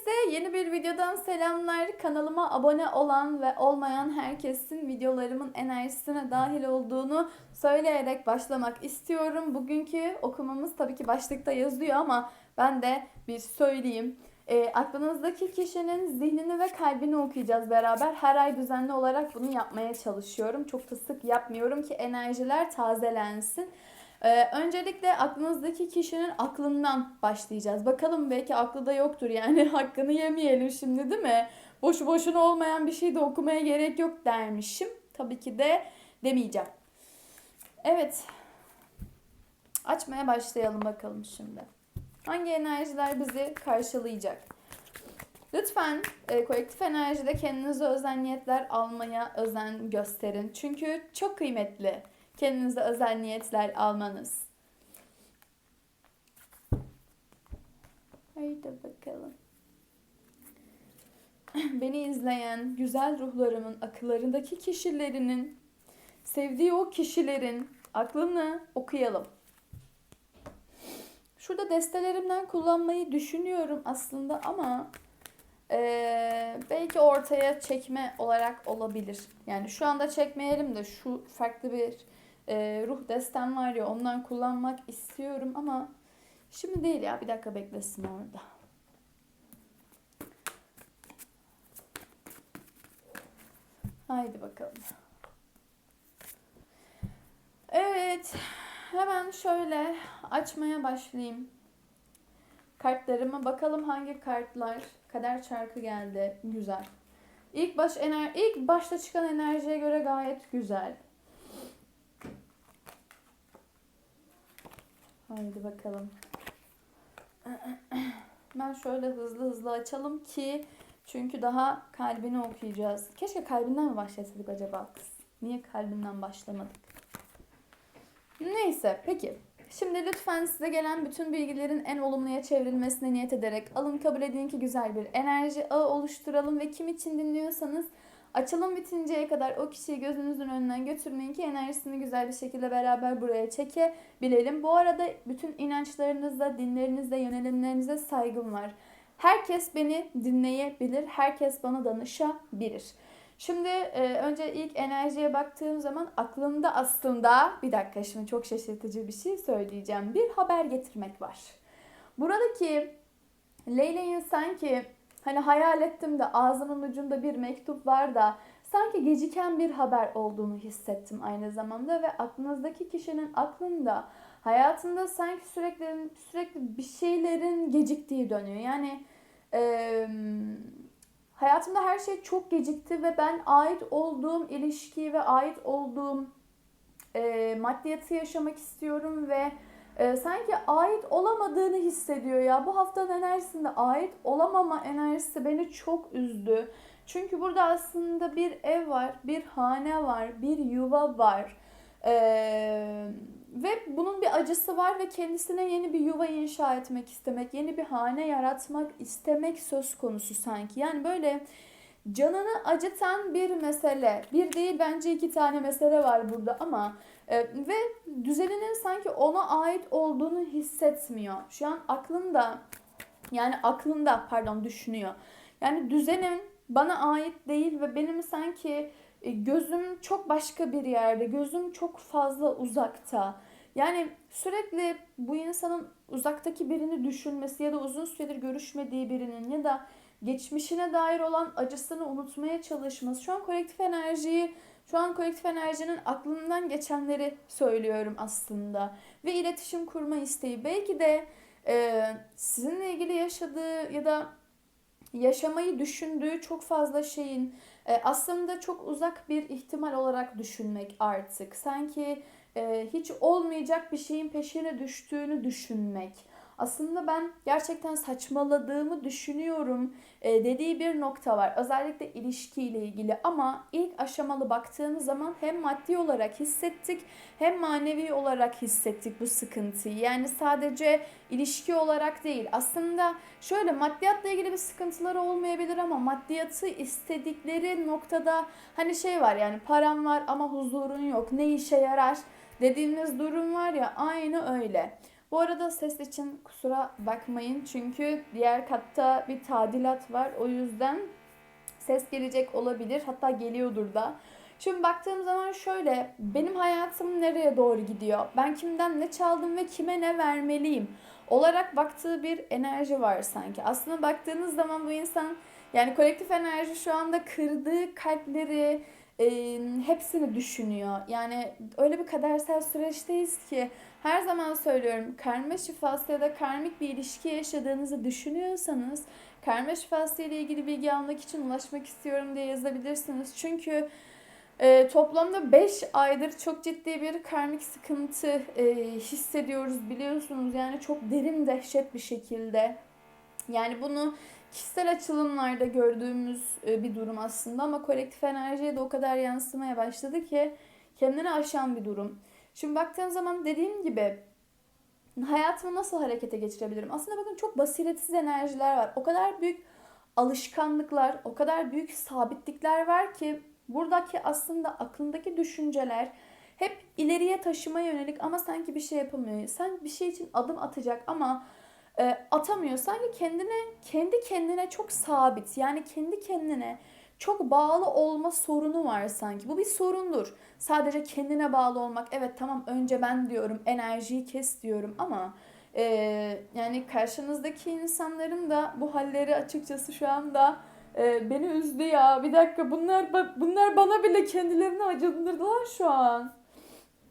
Herkese yeni bir videodan selamlar. Kanalıma abone olan ve olmayan herkesin videolarımın enerjisine dahil olduğunu söyleyerek başlamak istiyorum. Bugünkü okumamız tabii ki başlıkta yazıyor ama ben de bir söyleyeyim. E, aklınızdaki kişinin zihnini ve kalbini okuyacağız beraber. Her ay düzenli olarak bunu yapmaya çalışıyorum. Çok da sık yapmıyorum ki enerjiler tazelensin. Ee, öncelikle aklınızdaki kişinin aklından başlayacağız. Bakalım belki aklı da yoktur yani hakkını yemeyelim şimdi değil mi? Boşu boşuna olmayan bir şey de okumaya gerek yok dermişim. Tabii ki de demeyeceğim. Evet. Açmaya başlayalım bakalım şimdi. Hangi enerjiler bizi karşılayacak? Lütfen e, kolektif enerjide kendinize özel niyetler almaya özen gösterin. Çünkü çok kıymetli kendinize özel niyetler almanız. Haydi bakalım. Beni izleyen güzel ruhlarımın akıllarındaki kişilerinin sevdiği o kişilerin aklını okuyalım. Şurada destelerimden kullanmayı düşünüyorum aslında ama ee, belki ortaya çekme olarak olabilir. Yani şu anda çekmeyelim de şu farklı bir e, ruh destem var ya ondan kullanmak istiyorum ama şimdi değil ya bir dakika beklesin orada. Haydi bakalım. Evet. Hemen şöyle açmaya başlayayım. Kartlarıma bakalım hangi kartlar kader çarkı geldi. Güzel. İlk baş ener ilk başta çıkan enerjiye göre gayet güzel. Haydi bakalım. Ben şöyle hızlı hızlı açalım ki çünkü daha kalbini okuyacağız. Keşke kalbinden mi başlasaydık acaba kız? Niye kalbinden başlamadık? Neyse peki. Şimdi lütfen size gelen bütün bilgilerin en olumluya çevrilmesine niyet ederek alın kabul edin ki güzel bir enerji ağı oluşturalım ve kim için dinliyorsanız Açılım bitinceye kadar o kişiyi gözünüzün önünden götürmeyin ki enerjisini güzel bir şekilde beraber buraya çekebilelim. Bu arada bütün inançlarınızda, dinlerinizde, yönelimlerinize saygım var. Herkes beni dinleyebilir, herkes bana danışabilir. Şimdi e, önce ilk enerjiye baktığım zaman aklımda aslında bir dakika şimdi çok şaşırtıcı bir şey söyleyeceğim. Bir haber getirmek var. Buradaki Leyle'nin sanki Hani hayal ettim de ağzımın ucunda bir mektup var da sanki geciken bir haber olduğunu hissettim aynı zamanda ve aklınızdaki kişinin aklında hayatında sanki sürekli sürekli bir şeylerin geciktiği dönüyor. Yani e, hayatımda her şey çok gecikti ve ben ait olduğum ilişkiyi ve ait olduğum e, maddiyatı yaşamak istiyorum ve e, sanki ait olamadığını hissediyor ya. Bu haftanın enerjisinde ait olamama enerjisi beni çok üzdü. Çünkü burada aslında bir ev var, bir hane var, bir yuva var. Ee, ve bunun bir acısı var ve kendisine yeni bir yuva inşa etmek istemek, yeni bir hane yaratmak istemek söz konusu sanki. Yani böyle canını acıtan bir mesele. Bir değil bence iki tane mesele var burada ama ve düzeninin sanki ona ait olduğunu hissetmiyor. Şu an aklında yani aklında pardon düşünüyor. Yani düzenin bana ait değil ve benim sanki e, gözüm çok başka bir yerde, gözüm çok fazla uzakta. Yani sürekli bu insanın uzaktaki birini düşünmesi ya da uzun süredir görüşmediği birinin ya da geçmişine dair olan acısını unutmaya çalışması. Şu an kolektif enerjiyi, şu an kolektif enerjinin aklından geçenleri söylüyorum aslında. Ve iletişim kurma isteği. Belki de e, sizinle ilgili yaşadığı ya da yaşamayı düşündüğü çok fazla şeyin e, aslında çok uzak bir ihtimal olarak düşünmek artık. Sanki e, hiç olmayacak bir şeyin peşine düştüğünü düşünmek aslında ben gerçekten saçmaladığımı düşünüyorum e, dediği bir nokta var. Özellikle ilişkiyle ilgili ama ilk aşamalı baktığımız zaman hem maddi olarak hissettik hem manevi olarak hissettik bu sıkıntıyı. Yani sadece ilişki olarak değil. Aslında şöyle maddiyatla ilgili bir sıkıntıları olmayabilir ama maddiyatı istedikleri noktada hani şey var yani param var ama huzurun yok. Ne işe yarar? dediğimiz durum var ya aynı öyle. Bu arada ses için kusura bakmayın çünkü diğer katta bir tadilat var. O yüzden ses gelecek olabilir. Hatta geliyordur da. Şimdi baktığım zaman şöyle, benim hayatım nereye doğru gidiyor? Ben kimden ne çaldım ve kime ne vermeliyim? Olarak baktığı bir enerji var sanki. Aslında baktığınız zaman bu insan yani kolektif enerji şu anda kırdığı kalpleri e, hepsini düşünüyor. Yani öyle bir kadersel süreçteyiz ki her zaman söylüyorum karma şifası ya da karmik bir ilişki yaşadığınızı düşünüyorsanız karma şifası ile ilgili bilgi almak için ulaşmak istiyorum diye yazabilirsiniz. Çünkü e, toplamda 5 aydır çok ciddi bir karmik sıkıntı e, hissediyoruz biliyorsunuz. Yani çok derin dehşet bir şekilde. Yani bunu kişisel açılımlarda gördüğümüz e, bir durum aslında ama kolektif enerjiye de o kadar yansımaya başladı ki kendini aşan bir durum. Şimdi baktığın zaman dediğim gibi hayatımı nasıl harekete geçirebilirim? Aslında bakın çok basiretsiz enerjiler var. O kadar büyük alışkanlıklar, o kadar büyük sabitlikler var ki buradaki aslında aklındaki düşünceler hep ileriye taşıma yönelik ama sanki bir şey yapamıyor. Sen bir şey için adım atacak ama e, atamıyor. Sanki kendine kendi kendine çok sabit. Yani kendi kendine çok bağlı olma sorunu var sanki. Bu bir sorundur. Sadece kendine bağlı olmak. Evet tamam önce ben diyorum enerjiyi kes diyorum ama e, yani karşınızdaki insanların da bu halleri açıkçası şu anda e, beni üzdü ya. Bir dakika bunlar bunlar bana bile kendilerini acındırdılar şu an.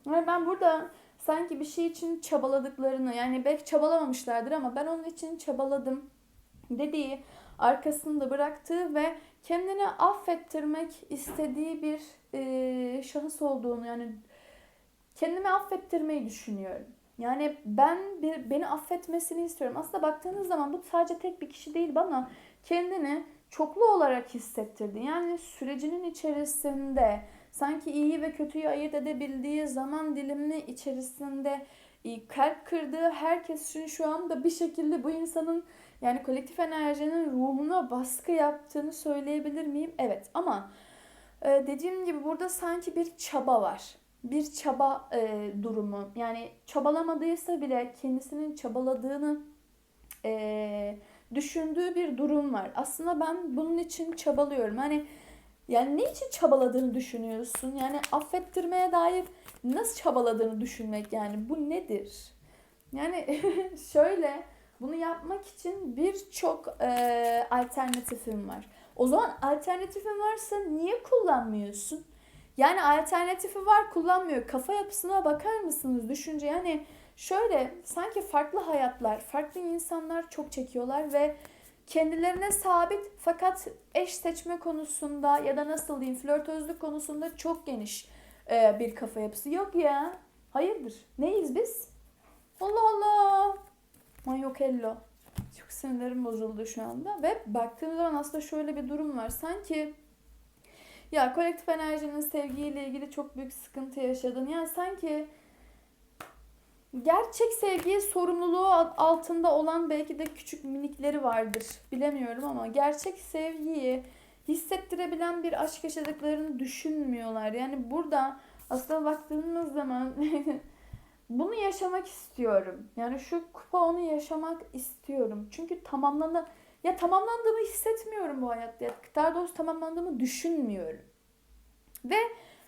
Yani ben burada sanki bir şey için çabaladıklarını yani belki çabalamamışlardır ama ben onun için çabaladım dediği arkasında bıraktığı ve kendini affettirmek istediği bir e, şahıs olduğunu yani kendimi affettirmeyi düşünüyorum. Yani ben bir, beni affetmesini istiyorum. Aslında baktığınız zaman bu sadece tek bir kişi değil bana kendini çoklu olarak hissettirdi. Yani sürecinin içerisinde sanki iyi ve kötüyü ayırt edebildiği zaman dilimini içerisinde kalp kırdığı herkes için şu anda bir şekilde bu insanın yani kolektif enerjinin ruhuna baskı yaptığını söyleyebilir miyim? Evet ama e, dediğim gibi burada sanki bir çaba var. Bir çaba e, durumu. Yani çabalamadıysa bile kendisinin çabaladığını e, düşündüğü bir durum var. Aslında ben bunun için çabalıyorum. Hani yani ne için çabaladığını düşünüyorsun? Yani affettirmeye dair nasıl çabaladığını düşünmek yani bu nedir? Yani şöyle bunu yapmak için birçok e, alternatifim var. O zaman alternatifin varsa niye kullanmıyorsun? Yani alternatifi var kullanmıyor. Kafa yapısına bakar mısınız? Düşünce yani şöyle sanki farklı hayatlar, farklı insanlar çok çekiyorlar ve kendilerine sabit fakat eş seçme konusunda ya da nasıl diyeyim flörtözlük konusunda çok geniş e, bir kafa yapısı. Yok ya. Hayırdır? Neyiz biz? Allah Allah. Mayokello. Çok sinirlerim bozuldu şu anda. Ve baktığım zaman aslında şöyle bir durum var. Sanki ya kolektif enerjinin sevgiyle ilgili çok büyük sıkıntı yaşadın. Yani sanki gerçek sevgiye sorumluluğu altında olan belki de küçük minikleri vardır. Bilemiyorum ama gerçek sevgiyi hissettirebilen bir aşk yaşadıklarını düşünmüyorlar. Yani burada aslında baktığımız zaman bunu yaşamak istiyorum. Yani şu kupa onu yaşamak istiyorum. Çünkü tamamlandı ya tamamlandığımı hissetmiyorum bu hayatta. Ya daha doğrusu tamamlandığımı düşünmüyorum. Ve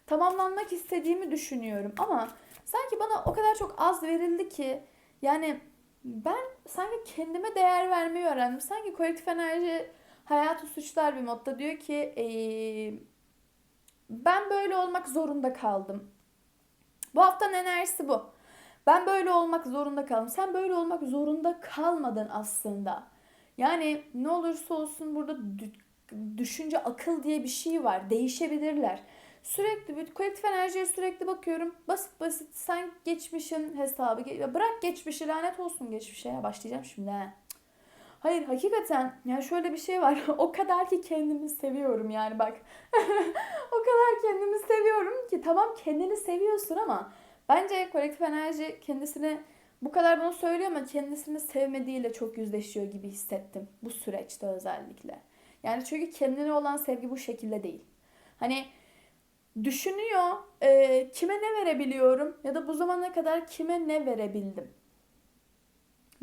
tamamlanmak istediğimi düşünüyorum ama sanki bana o kadar çok az verildi ki yani ben sanki kendime değer vermeyi öğrendim. Sanki kolektif enerji hayatı suçlar bir modda diyor ki ee, ben böyle olmak zorunda kaldım. Bu haftanın enerjisi bu. Ben böyle olmak zorunda kaldım. Sen böyle olmak zorunda kalmadın aslında. Yani ne olursa olsun burada düşünce akıl diye bir şey var. Değişebilirler. Sürekli bir kolektif enerjiye sürekli bakıyorum. Basit basit sen geçmişin hesabı. Bırak geçmişi lanet olsun geçmişe ya. Başlayacağım şimdi ha. Hayır hakikaten yani şöyle bir şey var. o kadar ki kendimi seviyorum yani bak. o kadar kendimi seviyorum ki tamam kendini seviyorsun ama bence kolektif enerji kendisini bu kadar bunu söylüyor ama kendisini sevmediğiyle çok yüzleşiyor gibi hissettim bu süreçte özellikle. Yani çünkü kendine olan sevgi bu şekilde değil. Hani düşünüyor e, kime ne verebiliyorum ya da bu zamana kadar kime ne verebildim.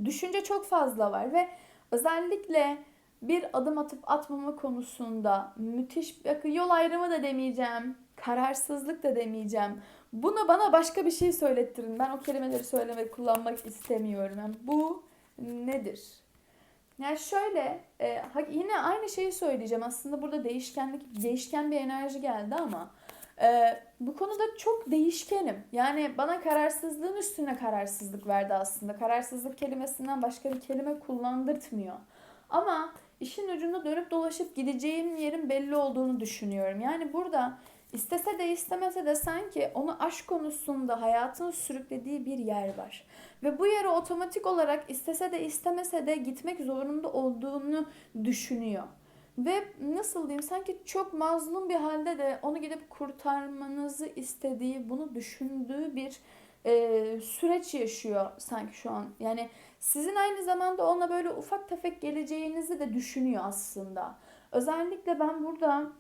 düşünce çok fazla var ve özellikle bir adım atıp atmama konusunda müthiş yol ayrımı da demeyeceğim, kararsızlık da demeyeceğim. Bunu bana başka bir şey söylettirin. Ben o kelimeleri söylemek, kullanmak istemiyorum. Yani bu nedir? Yani şöyle, e, yine aynı şeyi söyleyeceğim. Aslında burada değişkenlik, değişken bir enerji geldi ama e, bu konuda çok değişkenim. Yani bana kararsızlığın üstüne kararsızlık verdi aslında. Kararsızlık kelimesinden başka bir kelime kullandırtmıyor. Ama işin ucunda dönüp dolaşıp gideceğim yerin belli olduğunu düşünüyorum. Yani burada istese de istemese de sanki onu aşk konusunda hayatını sürüklediği bir yer var. Ve bu yere otomatik olarak istese de istemese de gitmek zorunda olduğunu düşünüyor. Ve nasıl diyeyim sanki çok mazlum bir halde de onu gidip kurtarmanızı istediği, bunu düşündüğü bir e, süreç yaşıyor sanki şu an. Yani sizin aynı zamanda ona böyle ufak tefek geleceğinizi de düşünüyor aslında. Özellikle ben burada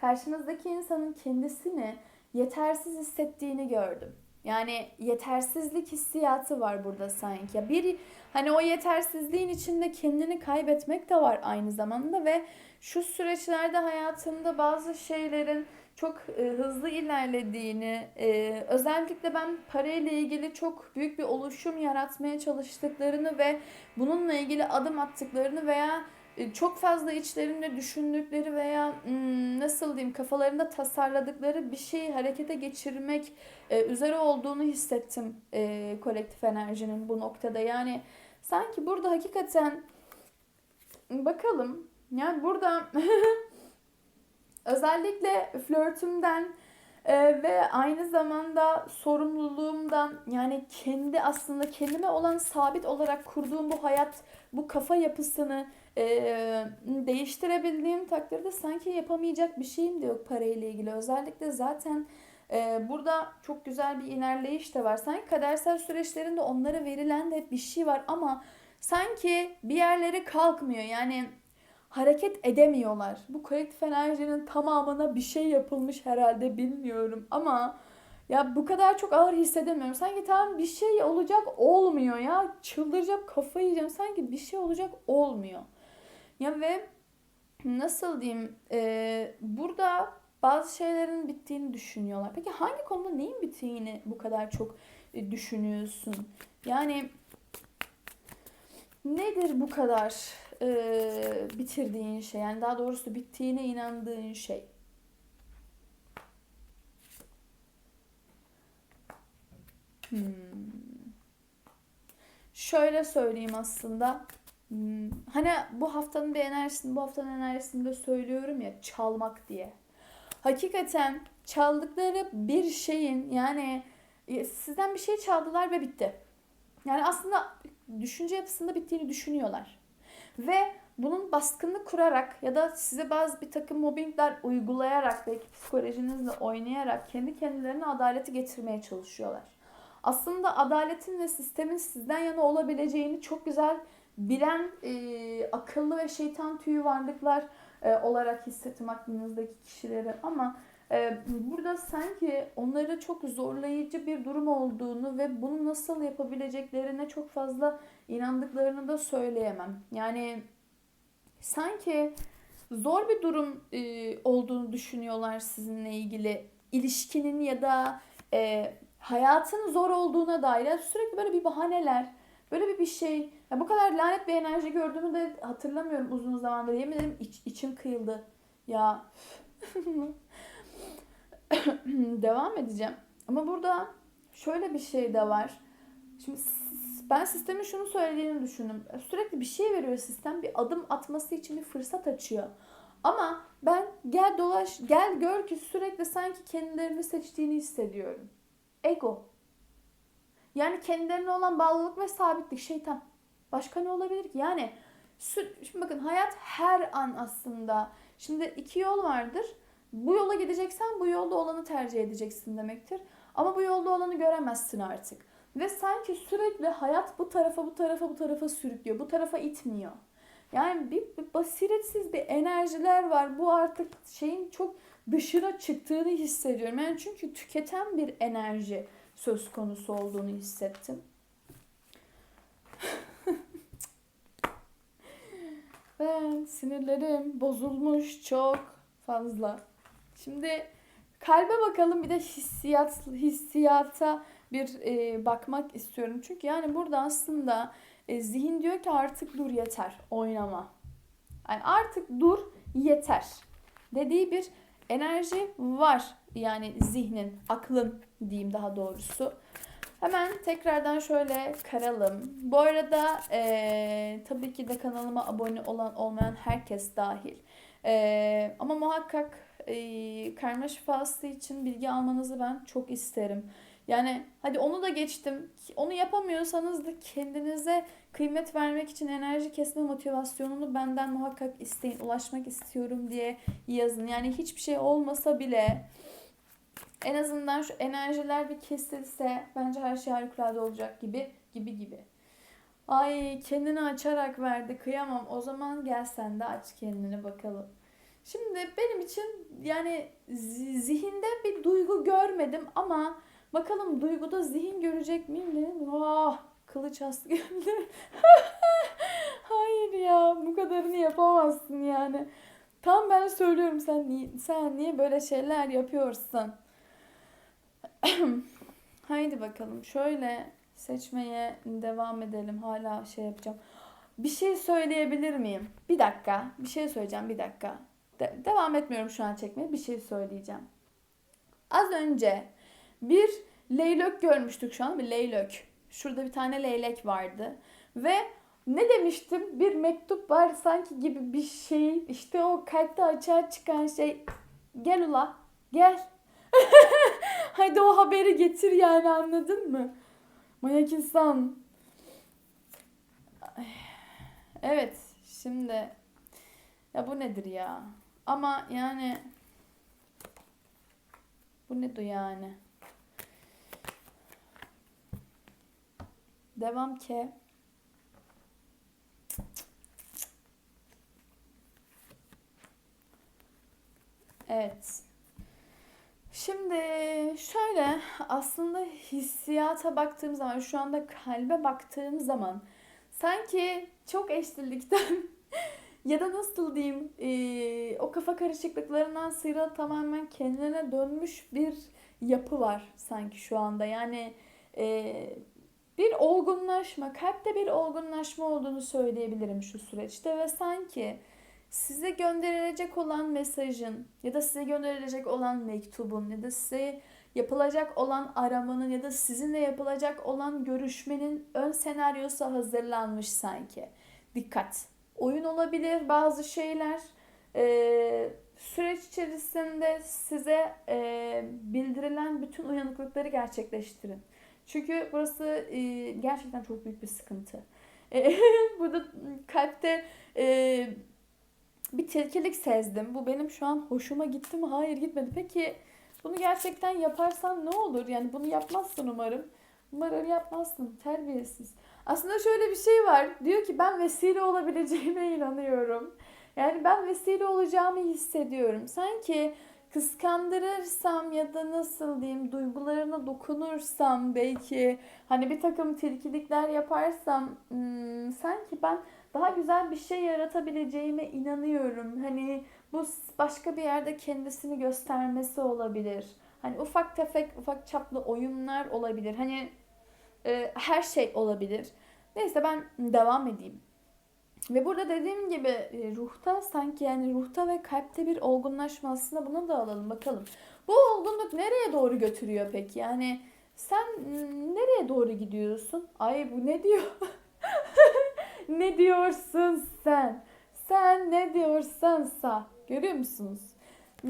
karşınızdaki insanın kendisini yetersiz hissettiğini gördüm. Yani yetersizlik hissiyatı var burada sanki. Ya bir hani o yetersizliğin içinde kendini kaybetmek de var aynı zamanda ve şu süreçlerde hayatında bazı şeylerin çok e, hızlı ilerlediğini, e, özellikle ben parayla ilgili çok büyük bir oluşum yaratmaya çalıştıklarını ve bununla ilgili adım attıklarını veya çok fazla içlerinde düşündükleri veya hmm, nasıl diyeyim kafalarında tasarladıkları bir şeyi harekete geçirmek e, üzere olduğunu hissettim e, kolektif enerjinin bu noktada. Yani sanki burada hakikaten bakalım yani burada özellikle flörtümden ve aynı zamanda sorumluluğumdan yani kendi aslında kendime olan sabit olarak kurduğum bu hayat, bu kafa yapısını e, değiştirebildiğim takdirde sanki yapamayacak bir şeyim de yok parayla ilgili. Özellikle zaten e, burada çok güzel bir ilerleyiş de var. Sanki kadersel süreçlerinde onlara verilen de bir şey var ama sanki bir yerleri kalkmıyor. Yani hareket edemiyorlar. Bu kolektif enerjinin tamamına bir şey yapılmış herhalde bilmiyorum ama ya bu kadar çok ağır hissedemiyorum. Sanki tamam bir şey olacak olmuyor ya. Çıldıracağım kafayı yiyeceğim. Sanki bir şey olacak olmuyor. Ya ve nasıl diyeyim e, burada bazı şeylerin bittiğini düşünüyorlar. Peki hangi konuda neyin bittiğini bu kadar çok e, düşünüyorsun? Yani nedir bu kadar e, bitirdiğin şey? Yani daha doğrusu bittiğine inandığın şey. Hmm. Şöyle söyleyeyim aslında. Hmm. Hani bu haftanın bir enerjisini, bu haftanın enerjisini de söylüyorum ya çalmak diye. Hakikaten çaldıkları bir şeyin yani e, sizden bir şey çaldılar ve bitti. Yani aslında düşünce yapısında bittiğini düşünüyorlar. Ve bunun baskını kurarak ya da size bazı bir takım mobbingler uygulayarak belki psikolojinizle oynayarak kendi kendilerine adaleti getirmeye çalışıyorlar. Aslında adaletin ve sistemin sizden yana olabileceğini çok güzel bilen e, akıllı ve şeytan tüyü varlıklar e, olarak hissettim aklınızdaki kişileri ama e, burada sanki onları çok zorlayıcı bir durum olduğunu ve bunu nasıl yapabileceklerine çok fazla inandıklarını da söyleyemem. Yani sanki zor bir durum e, olduğunu düşünüyorlar sizinle ilgili ilişkinin ya da e, hayatın zor olduğuna dair sürekli böyle bir bahaneler, böyle bir bir şey. Ya bu kadar lanet bir enerji gördüğümü de hatırlamıyorum uzun zamandır. Yemin ederim iç, içim kıyıldı. Ya devam edeceğim. Ama burada şöyle bir şey de var. Şimdi ben sistemin şunu söylediğini düşündüm. Sürekli bir şey veriyor sistem. Bir adım atması için bir fırsat açıyor. Ama ben gel dolaş, gel gör ki sürekli sanki kendilerini seçtiğini hissediyorum. Ego. Yani kendilerine olan bağlılık ve sabitlik şeytan. Başka ne olabilir ki? Yani şimdi bakın hayat her an aslında. Şimdi iki yol vardır. Bu yola gideceksen bu yolda olanı tercih edeceksin demektir. Ama bu yolda olanı göremezsin artık. Ve sanki sürekli hayat bu tarafa bu tarafa bu tarafa sürüklüyor. Bu tarafa itmiyor. Yani bir, bir basiretsiz bir enerjiler var. Bu artık şeyin çok dışına çıktığını hissediyorum. Yani çünkü tüketen bir enerji söz konusu olduğunu hissettim. Ben sinirlerim bozulmuş çok fazla. Şimdi kalbe bakalım bir de hissiyat hissiyata bir e, bakmak istiyorum. Çünkü yani burada aslında e, zihin diyor ki artık dur yeter oynama. Yani artık dur yeter dediği bir enerji var. Yani zihnin, aklın diyeyim daha doğrusu. Hemen tekrardan şöyle karalım. Bu arada e, tabii ki de kanalıma abone olan olmayan herkes dahil. E, ama muhakkak e, karma şifası için bilgi almanızı ben çok isterim. Yani hadi onu da geçtim. Onu yapamıyorsanız da kendinize kıymet vermek için enerji kesme motivasyonunu benden muhakkak isteyin. Ulaşmak istiyorum diye yazın. Yani hiçbir şey olmasa bile en azından şu enerjiler bir kesilse bence her şey harikulade olacak gibi gibi gibi. Ay kendini açarak verdi kıyamam. O zaman gel sen de aç kendini bakalım. Şimdi benim için yani zihinde bir duygu görmedim ama bakalım duyguda zihin görecek miyim dedim. Ah kılıç astı. Hayır ya bu kadarını yapamazsın yani. Tam ben söylüyorum sen niye, sen niye böyle şeyler yapıyorsun? Haydi bakalım şöyle seçmeye devam edelim. Hala şey yapacağım. Bir şey söyleyebilir miyim? Bir dakika. Bir şey söyleyeceğim. Bir dakika. De- devam etmiyorum şu an çekmeye. Bir şey söyleyeceğim. Az önce bir leylök görmüştük şu an. Bir leylök. Şurada bir tane leylek vardı. Ve ne demiştim? Bir mektup var sanki gibi bir şey. İşte o kalpte açığa çıkan şey. Gel ula. Gel. O haberi getir yani anladın mı? Manyak insan. Evet şimdi ya bu nedir ya? Ama yani bu nedir yani? Devam ki. Evet. Şimdi şöyle aslında hissiyata baktığım zaman şu anda kalbe baktığım zaman sanki çok eşlilikten ya da nasıl diyeyim e, o kafa karışıklıklarından sıyrılıp tamamen kendine dönmüş bir yapı var sanki şu anda. Yani e, bir olgunlaşma, kalpte bir olgunlaşma olduğunu söyleyebilirim şu süreçte ve sanki size gönderilecek olan mesajın ya da size gönderilecek olan mektubun ya da size yapılacak olan aramanın ya da sizinle yapılacak olan görüşmenin ön senaryosu hazırlanmış sanki. Dikkat. Oyun olabilir bazı şeyler. Ee, süreç içerisinde size e, bildirilen bütün uyanıklıkları gerçekleştirin. Çünkü burası e, gerçekten çok büyük bir sıkıntı. E, burada kalpte e, bir tilkilik sezdim. Bu benim şu an hoşuma gitti mi? Hayır gitmedi. Peki bunu gerçekten yaparsan ne olur? Yani bunu yapmazsın umarım. Umarım yapmazsın. Terbiyesiz. Aslında şöyle bir şey var. Diyor ki ben vesile olabileceğime inanıyorum. Yani ben vesile olacağımı hissediyorum. Sanki kıskandırırsam ya da nasıl diyeyim duygularına dokunursam belki hani bir takım tilkilikler yaparsam hmm, sanki ben daha güzel bir şey yaratabileceğime inanıyorum. Hani bu başka bir yerde kendisini göstermesi olabilir. Hani ufak tefek ufak çaplı oyunlar olabilir. Hani e, her şey olabilir. Neyse ben devam edeyim. Ve burada dediğim gibi e, ruhta sanki yani ruhta ve kalpte bir olgunlaşma aslında bunu da alalım bakalım. Bu olgunluk nereye doğru götürüyor peki? Yani sen nereye doğru gidiyorsun? Ay bu ne diyor? ne diyorsun sen? Sen ne diyorsansa. Görüyor musunuz?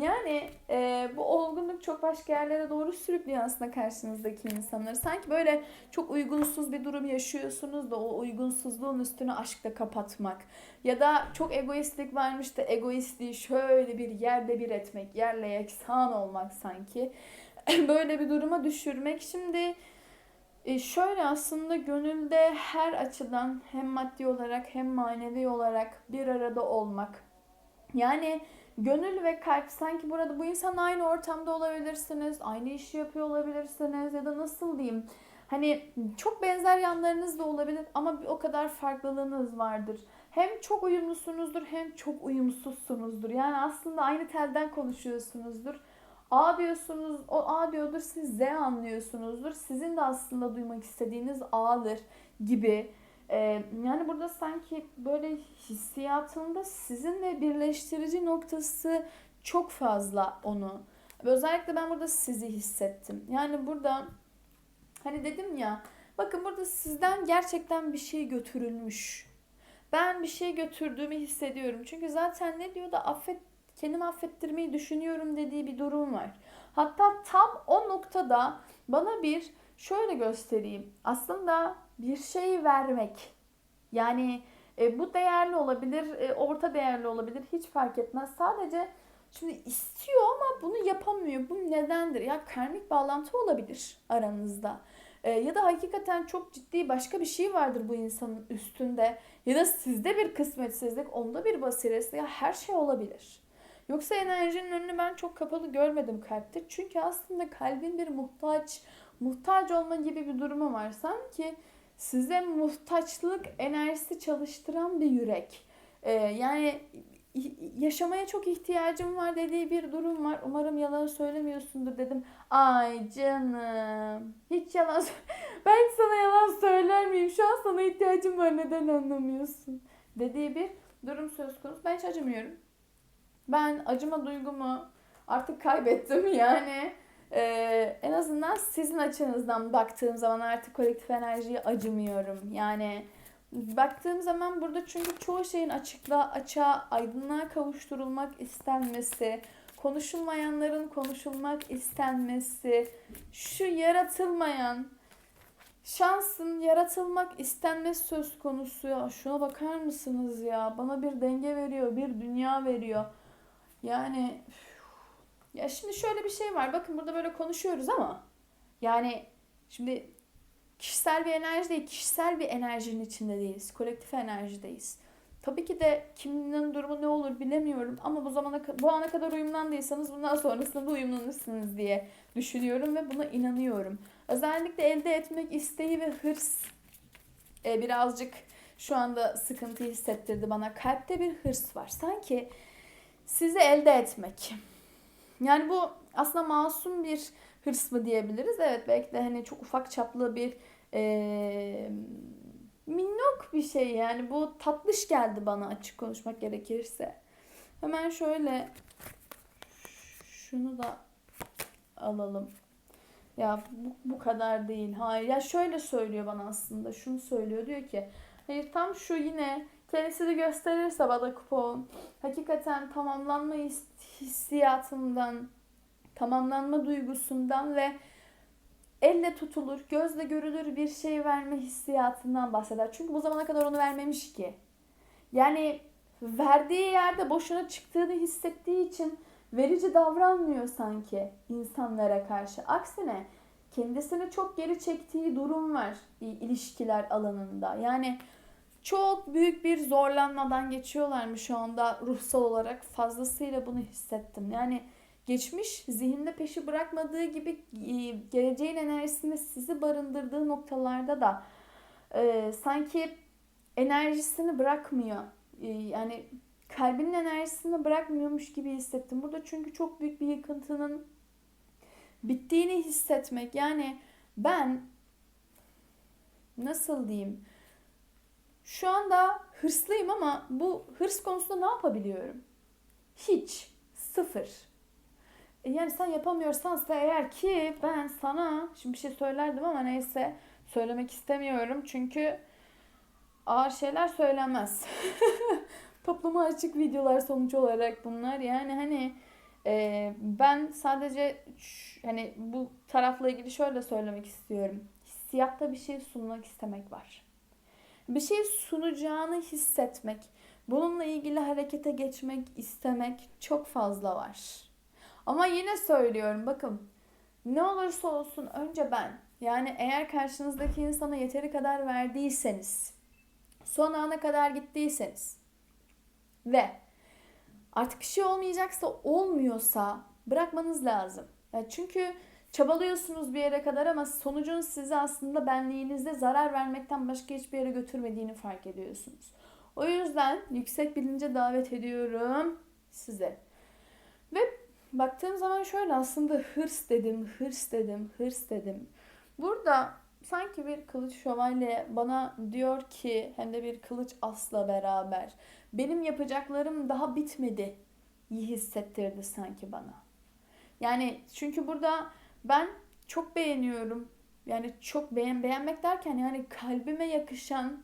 Yani e, bu olgunluk çok başka yerlere doğru sürüklüyor aslında karşınızdaki insanları. Sanki böyle çok uygunsuz bir durum yaşıyorsunuz da o uygunsuzluğun üstünü aşkla kapatmak. Ya da çok egoistlik varmış da egoistliği şöyle bir yerde bir etmek, yerle yeksan olmak sanki. böyle bir duruma düşürmek. Şimdi e, şöyle aslında gönülde her açıdan hem maddi olarak hem manevi olarak bir arada olmak. Yani gönül ve kalp sanki burada bu insan aynı ortamda olabilirsiniz, aynı işi yapıyor olabilirsiniz ya da nasıl diyeyim. Hani çok benzer yanlarınız da olabilir ama o kadar farklılığınız vardır. hem çok uyumlusunuzdur hem çok uyumsuzsunuzdur. Yani aslında aynı telden konuşuyorsunuzdur. A diyorsunuz, o A diyordur, siz Z anlıyorsunuzdur. Sizin de aslında duymak istediğiniz A'dır gibi. Ee, yani burada sanki böyle hissiyatında sizinle birleştirici noktası çok fazla onu. Özellikle ben burada sizi hissettim. Yani burada hani dedim ya bakın burada sizden gerçekten bir şey götürülmüş. Ben bir şey götürdüğümü hissediyorum. Çünkü zaten ne diyor da affet kendimi affettirmeyi düşünüyorum dediği bir durum var. Hatta tam o noktada bana bir şöyle göstereyim. Aslında bir şey vermek. Yani e, bu değerli olabilir, e, orta değerli olabilir. Hiç fark etmez. Sadece şimdi istiyor ama bunu yapamıyor. Bu nedendir? Ya karmik bağlantı olabilir aranızda. E, ya da hakikaten çok ciddi başka bir şey vardır bu insanın üstünde. Ya da sizde bir kısmetsizlik, onda bir basiresi. Ya her şey olabilir. Yoksa enerjinin önünü ben çok kapalı görmedim kalpte. Çünkü aslında kalbin bir muhtaç, muhtaç olma gibi bir durumu var. Sanki size muhtaçlık enerjisi çalıştıran bir yürek. Ee, yani yaşamaya çok ihtiyacım var dediği bir durum var. Umarım yalan söylemiyorsundur dedim. Ay canım. Hiç yalan Ben sana yalan söyler miyim? Şu an sana ihtiyacım var neden anlamıyorsun? Dediği bir durum söz konusu. Ben hiç acımıyorum. Ben acıma duygumu artık kaybettim yani. Ee, en azından sizin açınızdan baktığım zaman artık kolektif enerjiye acımıyorum. Yani baktığım zaman burada çünkü çoğu şeyin açıklığa, açığa, aydınlığa kavuşturulmak istenmesi, konuşulmayanların konuşulmak istenmesi, şu yaratılmayan şansın yaratılmak istenmesi söz konusu ya. Şuna bakar mısınız ya? Bana bir denge veriyor, bir dünya veriyor. Yani ya şimdi şöyle bir şey var. Bakın burada böyle konuşuyoruz ama yani şimdi kişisel bir enerji değil, kişisel bir enerjinin içinde değiliz. Kolektif enerjideyiz. Tabii ki de kiminin durumu ne olur bilemiyorum ama bu zamana bu ana kadar uyumlandıysanız bundan sonrasında da uyumlanırsınız diye düşünüyorum ve buna inanıyorum. Özellikle elde etmek isteği ve hırs e, birazcık şu anda sıkıntı hissettirdi bana. Kalpte bir hırs var. Sanki sizi elde etmek. Yani bu aslında masum bir hırs mı diyebiliriz? Evet belki de hani çok ufak çaplı bir e, minnok bir şey yani bu tatlış geldi bana açık konuşmak gerekirse. Hemen şöyle şunu da alalım. Ya bu, bu kadar değil. Hayır ya şöyle söylüyor bana aslında. Şunu söylüyor diyor ki hayır tam şu yine kendisi de gösterirse bana kupon hakikaten tamamlanma hissiyatından tamamlanma duygusundan ve elle tutulur, gözle görülür bir şey verme hissiyatından bahseder. Çünkü bu zamana kadar onu vermemiş ki. Yani verdiği yerde boşuna çıktığını hissettiği için verici davranmıyor sanki insanlara karşı. Aksine kendisini çok geri çektiği durum var ilişkiler alanında. Yani çok büyük bir zorlanmadan geçiyorlar mı şu anda ruhsal olarak fazlasıyla bunu hissettim. Yani geçmiş zihinde peşi bırakmadığı gibi e, geleceğin enerjisinde sizi barındırdığı noktalarda da e, sanki enerjisini bırakmıyor. E, yani kalbinin enerjisini bırakmıyormuş gibi hissettim. Burada çünkü çok büyük bir yıkıntının bittiğini hissetmek. Yani ben nasıl diyeyim? Şu anda hırslıyım ama bu hırs konusunda ne yapabiliyorum? Hiç. Sıfır. E yani sen yapamıyorsan eğer ki ben sana şimdi bir şey söylerdim ama neyse söylemek istemiyorum çünkü ağır şeyler söylemez. Topluma açık videolar sonuç olarak bunlar. Yani hani e, ben sadece hani bu tarafla ilgili şöyle söylemek istiyorum. Hissiyatta bir şey sunmak istemek var. Bir şey sunacağını hissetmek, bununla ilgili harekete geçmek istemek çok fazla var. Ama yine söylüyorum bakın ne olursa olsun önce ben yani eğer karşınızdaki insana yeteri kadar verdiyseniz son ana kadar gittiyseniz ve artık bir şey olmayacaksa olmuyorsa bırakmanız lazım. Yani çünkü çabalıyorsunuz bir yere kadar ama sonucun size aslında benliğinizde zarar vermekten başka hiçbir yere götürmediğini fark ediyorsunuz. O yüzden yüksek bilince davet ediyorum size. Ve baktığım zaman şöyle aslında hırs dedim, hırs dedim, hırs dedim. Burada sanki bir kılıç şövalye bana diyor ki hem de bir kılıç asla beraber benim yapacaklarım daha bitmedi iyi hissettirdi sanki bana. Yani çünkü burada ben çok beğeniyorum. Yani çok beğen beğenmek derken yani kalbime yakışan,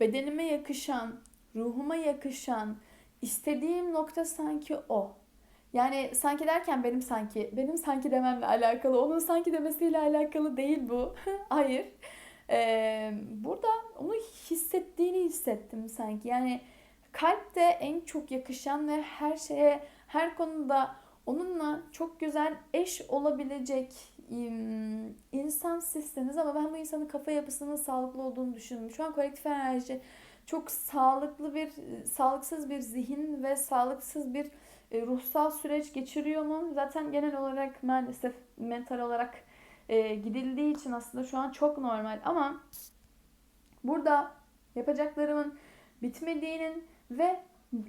bedenime yakışan, ruhuma yakışan, istediğim nokta sanki o. Yani sanki derken benim sanki, benim sanki dememle alakalı, onun sanki demesiyle alakalı değil bu. Hayır. Ee, burada onu hissettiğini hissettim sanki. Yani kalp de en çok yakışan ve her şeye, her konuda onunla çok güzel eş olabilecek insan sizseniz ama ben bu insanın kafa yapısının sağlıklı olduğunu düşünüyorum. Şu an kolektif enerji çok sağlıklı bir, sağlıksız bir zihin ve sağlıksız bir e, ruhsal süreç geçiriyor mu? Zaten genel olarak maalesef mental olarak e, gidildiği için aslında şu an çok normal ama burada yapacaklarımın bitmediğinin ve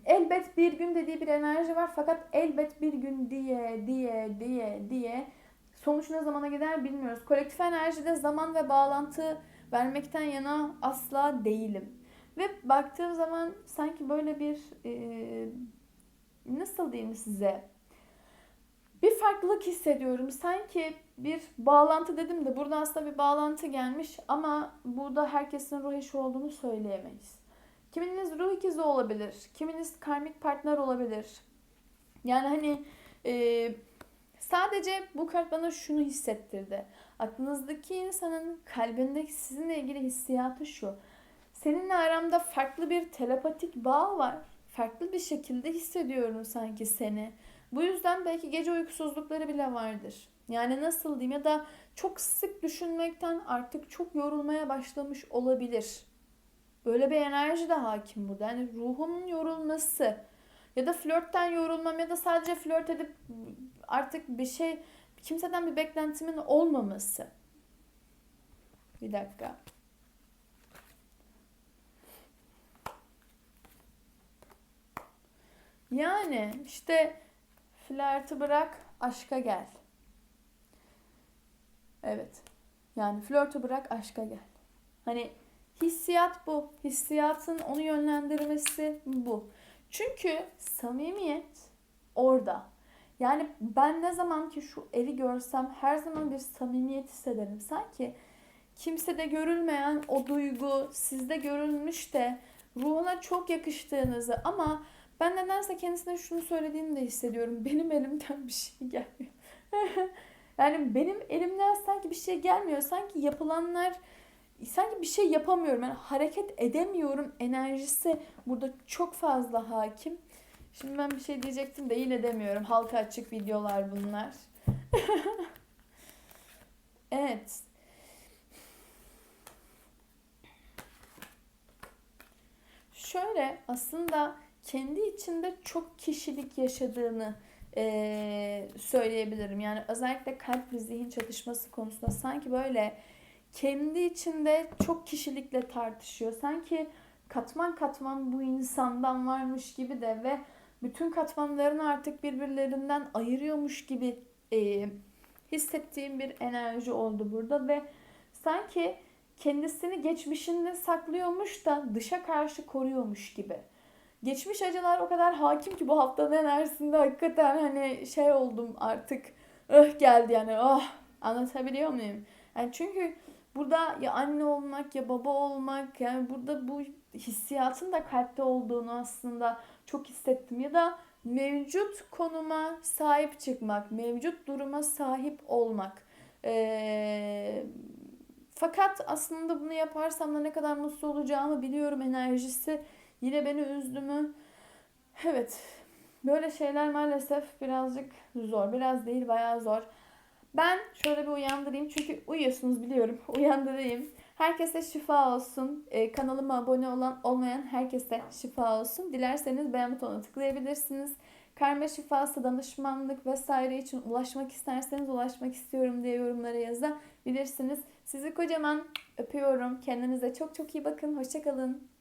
elbet bir gün dediği bir enerji var fakat elbet bir gün diye diye diye diye sonuç ne zamana gider bilmiyoruz. Kolektif enerjide zaman ve bağlantı vermekten yana asla değilim. Ve baktığım zaman sanki böyle bir e, nasıl diyeyim size bir farklılık hissediyorum. Sanki bir bağlantı dedim de burada aslında bir bağlantı gelmiş ama burada herkesin ruh eşi olduğunu söyleyemeyiz. Kiminiz ruh ikizi olabilir, kiminiz karmik partner olabilir. Yani hani e, sadece bu kart bana şunu hissettirdi. Aklınızdaki insanın kalbindeki sizinle ilgili hissiyatı şu. Seninle aramda farklı bir telepatik bağ var farklı bir şekilde hissediyorum sanki seni. Bu yüzden belki gece uykusuzlukları bile vardır. Yani nasıl diyeyim ya da çok sık düşünmekten artık çok yorulmaya başlamış olabilir. Böyle bir enerji de hakim bu. Yani ruhumun yorulması ya da flörtten yorulmam ya da sadece flört edip artık bir şey kimseden bir beklentimin olmaması. Bir dakika. Yani işte flörtü bırak, aşka gel. Evet. Yani flörtü bırak, aşka gel. Hani hissiyat bu. Hissiyatın onu yönlendirmesi bu. Çünkü samimiyet orada. Yani ben ne zaman ki şu evi görsem her zaman bir samimiyet hissederim. Sanki kimsede görülmeyen o duygu sizde görülmüş de ruhuna çok yakıştığınızı ama ben nedense kendisine şunu söylediğini de hissediyorum. Benim elimden bir şey gelmiyor. yani benim elimden sanki bir şey gelmiyor. Sanki yapılanlar sanki bir şey yapamıyorum. Yani hareket edemiyorum enerjisi burada çok fazla hakim. Şimdi ben bir şey diyecektim de yine demiyorum. Halka açık videolar bunlar. evet. Şöyle aslında kendi içinde çok kişilik yaşadığını e, söyleyebilirim. Yani özellikle kalp ve zihin çatışması konusunda sanki böyle kendi içinde çok kişilikle tartışıyor. Sanki katman katman bu insandan varmış gibi de ve bütün katmanlarını artık birbirlerinden ayırıyormuş gibi e, hissettiğim bir enerji oldu burada ve sanki kendisini geçmişinde saklıyormuş da dışa karşı koruyormuş gibi geçmiş acılar o kadar hakim ki bu haftanın enerjisinde hakikaten hani şey oldum artık öh geldi yani oh anlatabiliyor muyum? Yani çünkü burada ya anne olmak ya baba olmak yani burada bu hissiyatın da kalpte olduğunu aslında çok hissettim ya da mevcut konuma sahip çıkmak, mevcut duruma sahip olmak. Ee, fakat aslında bunu yaparsam da ne kadar mutlu olacağımı biliyorum enerjisi Yine beni üzdü mü? Evet. Böyle şeyler maalesef birazcık zor. Biraz değil bayağı zor. Ben şöyle bir uyandırayım. Çünkü uyuyorsunuz biliyorum. Uyandırayım. Herkese şifa olsun. Ee, kanalıma abone olan olmayan herkese şifa olsun. Dilerseniz beğen butonuna tıklayabilirsiniz. Karma şifası, danışmanlık vesaire için ulaşmak isterseniz ulaşmak istiyorum diye yorumlara yazabilirsiniz. Sizi kocaman öpüyorum. Kendinize çok çok iyi bakın. Hoşçakalın.